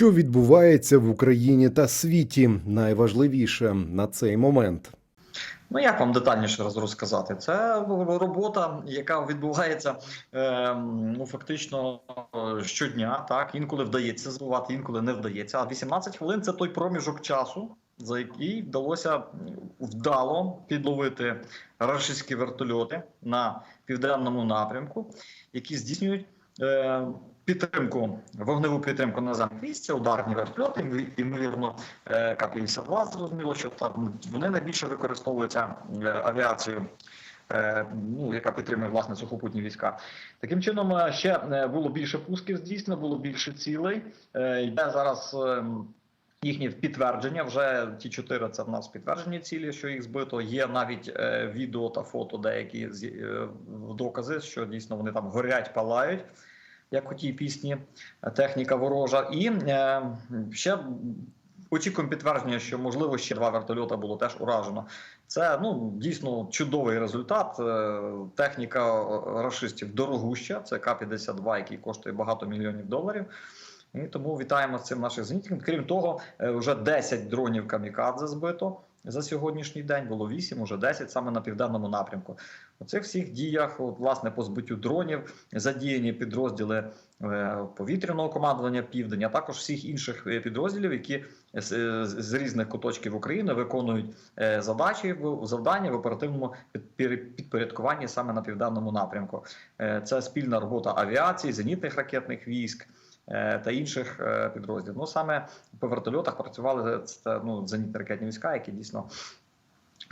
Що відбувається в Україні та світі? Найважливіше на цей момент. Ну, як вам детальніше роз- розказати? Це робота, яка відбувається е, ну, фактично е, щодня. Так, інколи вдається збивати, інколи не вдається. А 18 хвилин це той проміжок часу, за який вдалося вдало підловити рашистські вертольоти на південному напрямку, які здійснюють. Е, Підтримку, вогневу підтримку військ, це ударні вертольоти, ймовірно, е, К-52, зрозуміло, що там вони найбільше використовуються е, авіацією, е, ну, яка підтримує власне сухопутні війська. Таким чином, ще було більше пусків здійснено, було більше цілей. Йде зараз їхнє підтвердження. Вже ті чотири це в нас підтверджені цілі, що їх збито. Є навіть відео та фото, деякі докази, що дійсно вони там горять, палають як у тій пісні е, техніка ворожа. І е, ще очікуємо підтвердження, що можливо ще два вертольота було теж уражено. Це ну дійсно чудовий результат. Е, Техніка расистів дорогуща. Це К-52, який коштує багато мільйонів доларів. І тому вітаємо з цим наших зенітників. Крім того, е, вже 10 дронів камікадзе збито за сьогоднішній день. Було 8, уже 10 саме на південному напрямку. У цих всіх діях, от, власне, по збиттю дронів задіяні підрозділи е, повітряного командування Південь, а також всіх інших е, підрозділів, які з, різних куточків України виконують задачі завдання в оперативному підпорядкуванні саме на південному напрямку. Це спільна робота авіації, зенітних ракетних військ. Е, Та інших е, підрозділів. Ну саме по вертольотах працювали ну, зенітні ракетні війська, які дійсно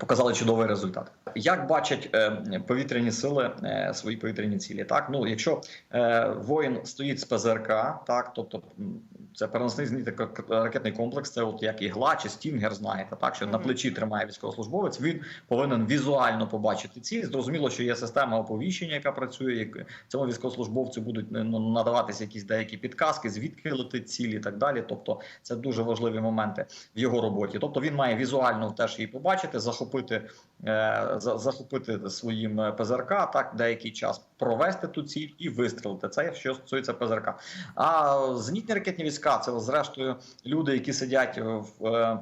показали чудовий результат. Як бачать е, повітряні сили е, свої повітряні цілі? Так, ну якщо е, воїн стоїть з ПЗРК, так, тобто це переносний зенітний к- ракетний комплекс, це от як ігла чи стінгер, знаєте, так що на плечі тримає військовослужбовець. Він повинен візуально побачити ціль. Зрозуміло, що є система оповіщення, яка працює. як цьому військовослужбовцю будуть ну, надаватися якісь деякі підказки, звідки летить ціль і так далі. Тобто, це дуже важливі моменти в його роботі. Тобто він має візуально теж її побачити, захопити, е, за- захопити своїм е, ПЗРК, так деякий час провести ту ціль і вистрілити. Це що стосується ПЗРК. А зенітні ракетні війська це зрештою люди, які сидять в.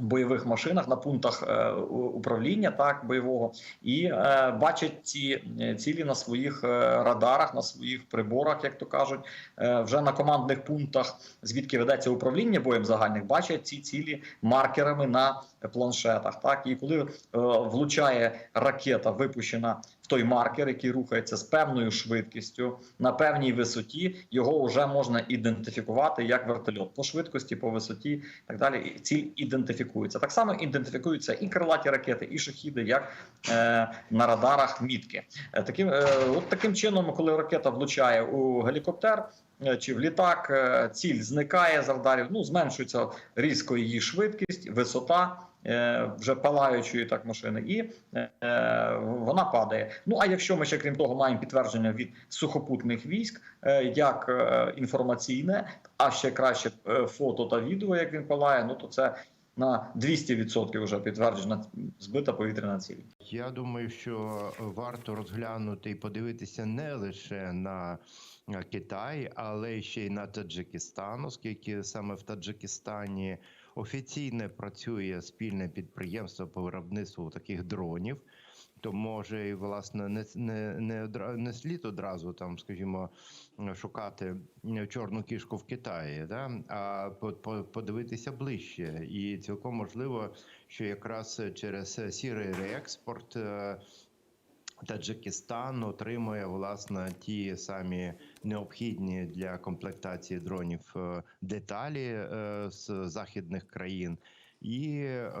Бойових машинах на пунктах е, управління так бойового і е, бачать ці е, цілі на своїх радарах, на своїх приборах, як то кажуть, вже на командних пунктах, звідки ведеться управління боєм загальних, бачать ці цілі маркерами на планшетах. Так і коли влучає ракета, випущена той маркер, який рухається з певною швидкістю на певній висоті, його вже можна ідентифікувати як вертольот по швидкості, по висоті так далі. І ціль ідентифікується. Так само ідентифікуються і крилаті ракети, і шахіди, як е, на радарах мітки. Е, таким, е, от таким чином, коли ракета влучає у гелікоптер. е, Чи в літак е, ціль зникає з радарів, ну зменшується різко її швидкість, висота вже палаючої так машини, і е, вона падає. Ну а якщо ми ще крім того маємо підтвердження від сухопутних військ, е, як е, інформаційне, а ще краще е, фото та відео, як він палає, ну то це на 200% вже підтверджена збита повітряна ціль. Я думаю, що варто розглянути і подивитися не лише на е, Китай, але ще й на Таджикистан, оскільки саме в Таджикистані офіційно працює спільне підприємство по виробництву таких дронів. То може і власне не не, не, не слід одразу там, скажімо, шукати чорну кішку в Китаї, да? а по- по- подивитися ближче. І цілком можливо, що якраз через сірий реекспорт е, Таджикистан отримує власне ті самі необхідні для комплектації дронів е, деталі е, з західних країн. І е,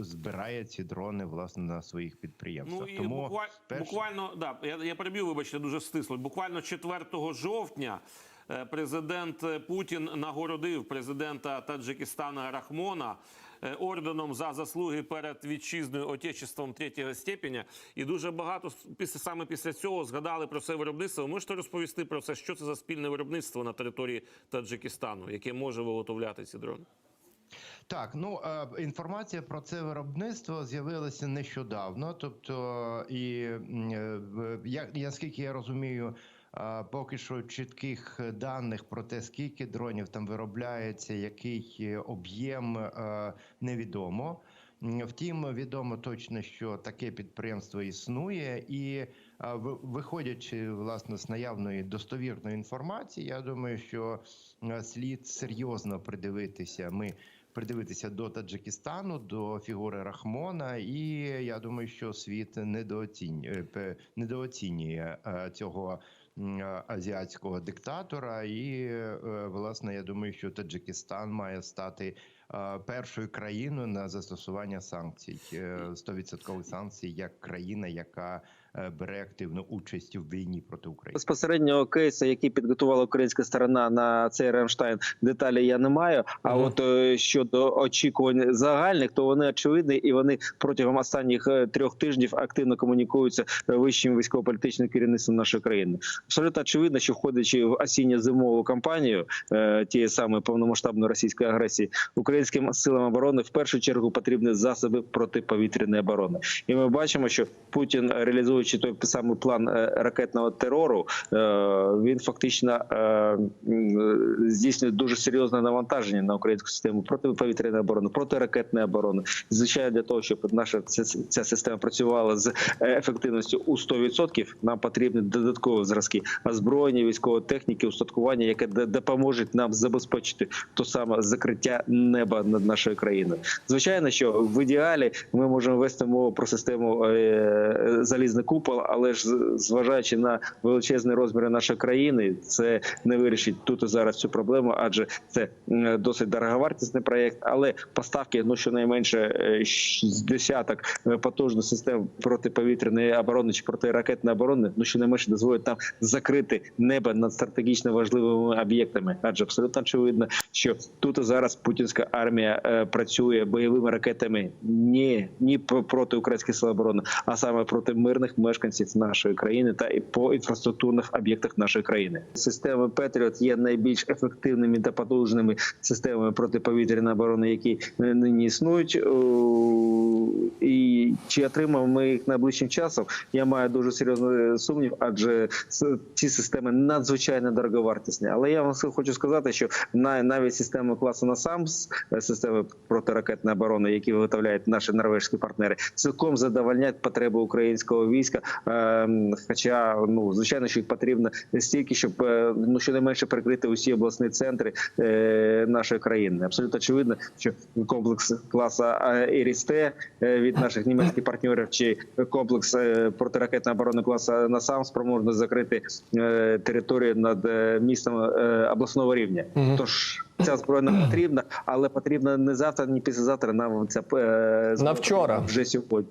збирає ці дрони власне на своїх підприємствах. Ну і Тому буквально, перш- буквально да, я, я переб'ю, вибачте, дуже стисло. Буквально 4 жовтня президент Путін нагородив президента Таджикистана Рахмона е, орденом за заслуги перед вітчизною отечеством третього степеня. І дуже багато після саме після цього згадали про це виробництво. Ви Можете розповісти про це, що це за спільне виробництво на території Таджикистану, яке може виготовляти ці дрони? Так, ну е, інформація про це виробництво з'явилася нещодавно. Тобто, і е, як я- наскільки я розумію, Поки що чітких даних про те, скільки дронів там виробляється, який е, об'єм е, невідомо. Втім, відомо точно, що таке підприємство існує, і виходячи власне з наявної достовірної інформації, я думаю, що е, слід серйозно придивитися. Ми придивитися до Таджикистану, до фігури Рахмона, і я думаю, що світ недооцінює, недооцінює е, цього е, азіатського диктатора. І е, власне, я думаю, що Таджикистан має стати е, першою країною на застосування санкцій, е, 100% санкцій, як країна, яка е, бере активну участь в війні проти України. безпосереднього кейсу, який підготувала українська сторона на цей Рамштайн, деталі я не маю. А Мгм. от е, щодо очікувань загальних, то вони очевидні, і вони протягом останніх е, трьох тижнів активно комунікуються е, вищим військово-політичним керівництвом нашої країни. Абсолютно очевидно, що входячи в осінньо-зимову кампанію е, тієї самої повномасштабної російської агресії, українським силам оборони в першу чергу потрібні засоби протиповітряної оборони. І ми бачимо, що Путін, реалізуючи той самий план е, ракетного терору, е, він фактично е, здійснює дуже серйозне навантаження на українську систему протиповітряної оборони, протиракетної оборони. Звичайно, для того, щоб наша ця, система працювала з ефективністю у 100%, нам потрібні додаткові зразки озброєння, військової техніки, устаткування, яке допоможе нам забезпечити то саме закриття неба над нашою країною. Звичайно, що в ідеалі ми можемо вести мову про систему залізний купол, але ж зважаючи на величезні розміри нашої країни, це не вирішить тут і зараз цю проблему, адже це досить дороговартісний проєкт. Але поставки, ну щонайменше е, з десяток е, потужних систем протиповітряної оборони чи протиракетної оборони, ну щонайменше дозволить нам закрити небо над стратегічно важливими об'єктами, адже абсолютно очевидно, що тут і зараз путінська армія е, працює бойовими ракетами не п- проти українських сил оборони, а саме проти мирних мешканців нашої країни та і по інфраструктурних об'єктах нашої країни. Системи Петріот є найбільш ефективними та потужними системами протиповітряної оборони, які нині існують. І чи отримаємо ми їх найближчим часом? Я маю дуже серйозний е, сумнів, адже ці системи надзвичайно дороговартісні. Але я вам хочу сказати, що на- навіть системи класу NASAMS, е, системи протиракетної оборони, які виготовляють наші норвежські партнери, цілком задовольняють потреби українського війська. Ем, Хоча, ну звичайно, що їх потрібно стільки, щоб е, ну щонайменше прикрити усі обласні центри е, нашої країни. Абсолютно очевидно, що комплекс класу Ірісте від наших німецьких партнерів чи комплекс е, протиракетної оборони класу НАСАМ спроможний закрити територію над містом обласного рівня. Тож ця зброя не потрібна, але потрібна не завтра, ні післязавтра. Нам ця е, зброя вчора. вже сьогодні.